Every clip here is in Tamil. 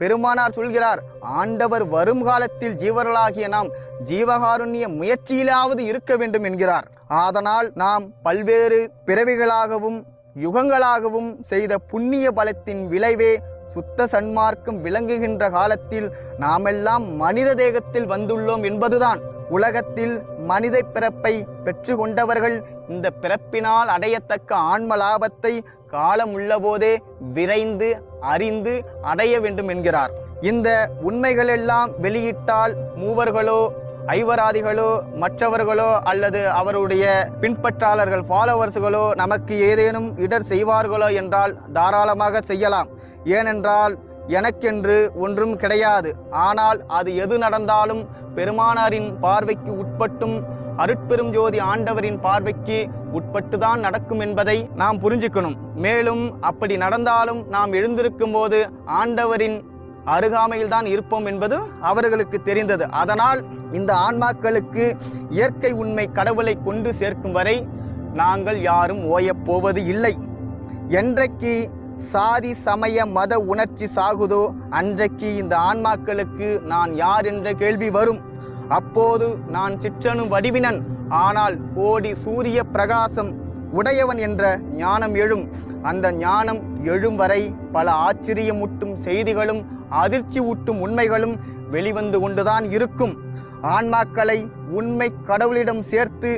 பெருமானார் சொல்கிறார் ஆண்டவர் வரும் காலத்தில் ஜீவர்களாகிய நாம் ஜீவகாருண்ய முயற்சியிலாவது இருக்க வேண்டும் என்கிறார். ஆதனால் நாம் பல்வேறு பிறவிகளாகவும் யுகங்களாகவும் செய்த புண்ணிய பலத்தின் விளைவே சுத்த சன்மார்க்கம் விளங்குகின்ற காலத்தில் நாமெல்லாம் மனித தேகத்தில் வந்துள்ளோம் என்பதுதான். உலகத்தில் மனித பிறப்பை பெற்று கொண்டவர்கள் இந்த பிறப்பினால் அடையத்தக்க ஆன்ம லாபத்தை காலம் உள்ளபோதே விரைந்து அறிந்து அடைய வேண்டும் என்கிறார். இந்த உண்மைகளெல்லாம் வெளியிட்டால் மூவர்களோ ஐவராதிகளோ மற்றவர்களோ அல்லது அவருடைய பின்பற்றாளர்கள் ஃபாலோவர்ஸ்களோ நமக்கு ஏதேனும் இடர் செய்வார்களோ என்றால் தாராளமாக செய்யலாம். ஏனென்றால் எனக்கென்று ஒன்றும் கிடையாது. ஆனால் அது எது நடந்தாலும் பெருமானாரின் பார்வைக்கு உட்பட்டும் அருட்பெரும் ஜோதி ஆண்டவரின் பார்வைக்கு உட்பட்டுதான் நடக்கும் என்பதை நாம் புரிஞ்சுக்கணும். மேலும் அப்படி நடந்தாலும் நாம் எழுந்திருக்கும் போது ஆண்டவரின் அருகாமையில் தான் இருப்போம் என்பது அவர்களுக்கு தெரிந்தது. அதனால் இந்த ஆன்மாக்களுக்கு இயற்கை உண்மை கடவுளை கொண்டு சேர்க்கும் வரை நாங்கள் யாரும் ஓயப் போவது இல்லை. என்றைக்கு சாதி சமய மத உணர்ச்சி சாகுதோ அன்றைக்கு இந்த ஆன்மாக்களுக்கு நான் யார் என்ற கேள்வி வரும். அப்போது நான் சிற்றனு வடிவினன் ஆனால் ஓடி சூரிய பிரகாசம் உடையவன் என்ற ஞானம் எழும். அந்த ஞானம் எழும் வரை பல ஆச்சரியமூட்டும் செய்திகளும் அதிர்ச்சி ஊட்டும் உண்மைகளும் வெளிவந்து கொண்டுதான் இருக்கும். ஆன்மாக்களை உண்மை கடவுளிடம் சேர்த்து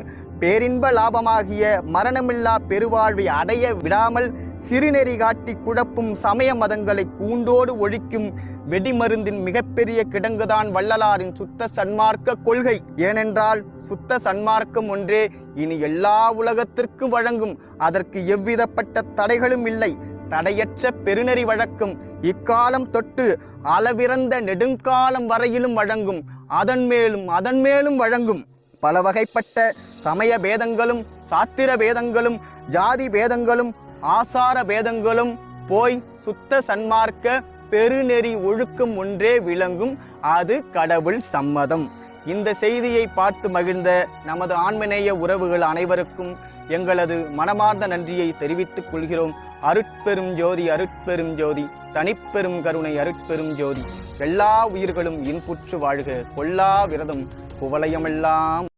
பேரின்ப லாபமாகிய மரணமில்லா பெருவாழ்வை அடைய விடாமல் சிறுநெறி காட்டி குழப்பும் சமய மதங்களை கூண்டோடு ஒழிக்கும் வெடிமருந்தின் மிகப்பெரிய கிடங்குதான் வள்ளலாரின் சுத்த சன்மார்க்க கொள்கை. ஏனென்றால் சுத்த சன்மார்க்கம் ஒன்றே இனி எல்லா உலகத்திற்கும் வழங்கும். அதற்கு எவ்விதப்பட்ட தடைகளும் இல்லை. தடையற்ற பெருநெறி வழக்கம் இக்காலம் தொட்டு அளவிறந்த நெடுங்காலம் வரையிலும் வழங்கும். அதன் மேலும் அதன் மேலும் வழங்கும். பல வகைப்பட்ட சமய பேதங்களும் சாத்திர பேதங்களும் ஜாதி பேதங்களும் ஆசார பேதங்களும் போய் சுத்த சன்மார்க்க பெருநெறி ஒழுக்கம் ஒன்றே விளங்கும். அது கடவுள் சம்மதம். இந்த செய்தியை பார்த்து மகிழ்ந்த நமது ஆண்மநேய உறவுகள் அனைவருக்கும் எங்களது மனமார்ந்த நன்றியை தெரிவித்துக் கொள்கிறோம். அருட்பெரும் ஜோதி அருட்பெரும் ஜோதி தனிப்பெரும் கருணை அருட்பெரும் ஜோதி. எல்லா உயிர்களும் இன்புற்று வாழ்க. கொல்லா விரதம் குவலயமெல்லாம்.